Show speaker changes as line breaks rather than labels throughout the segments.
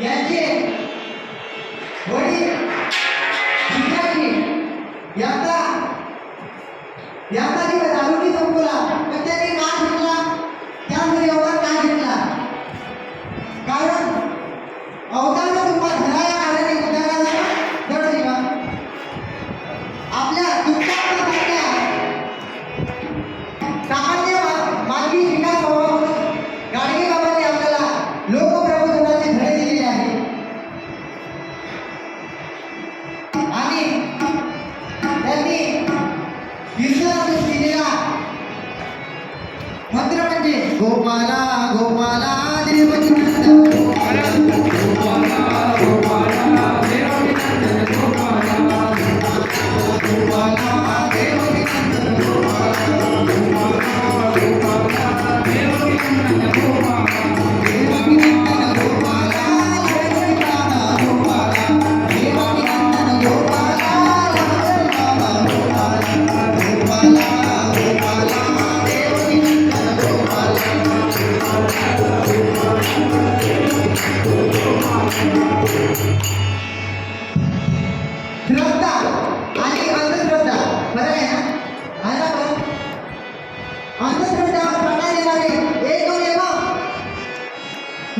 यांचे वडील यांचा यांचा మందిరం అంటే గోపాల గోపాల తిరిగి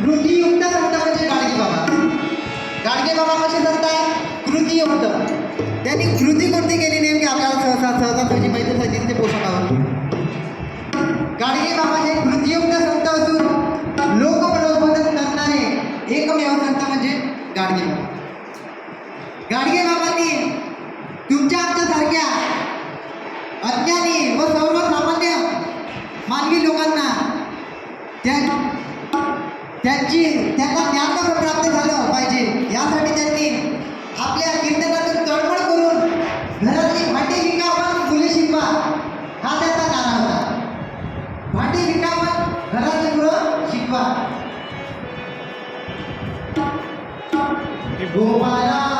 कृतीयुक्त संत म्हणजे गाडगे बाबा. गाडगे बाबा कसे संत कृतीयुक्त. त्यांनी कृती कोणती केली नेमकी? आपल्याला सहसा सहसा त्याची माहिती सांगितली ते पोषणावर गाडगे बाबा हे कृतीयुक्त संत असून लोकप्रबोधन करणारे एकमेव संत म्हणजे गाडगे बाबा. गाडगे बाबांनी तुमच्या आमच्यासारख्या अज्ञानी व सर्वसामान्य मानवी लोकांना त्या त्यांची त्यांना ज्ञान कसं प्राप्त झालं पाहिजे. यासाठी त्यांनी आपल्या कीर्तनातून तळमळ करून घरातली भांडी विकावं फुले शिकवा हा त्यांचा नारा होता. भांडी विकावं घरातली मुलं शिकवा गोपाला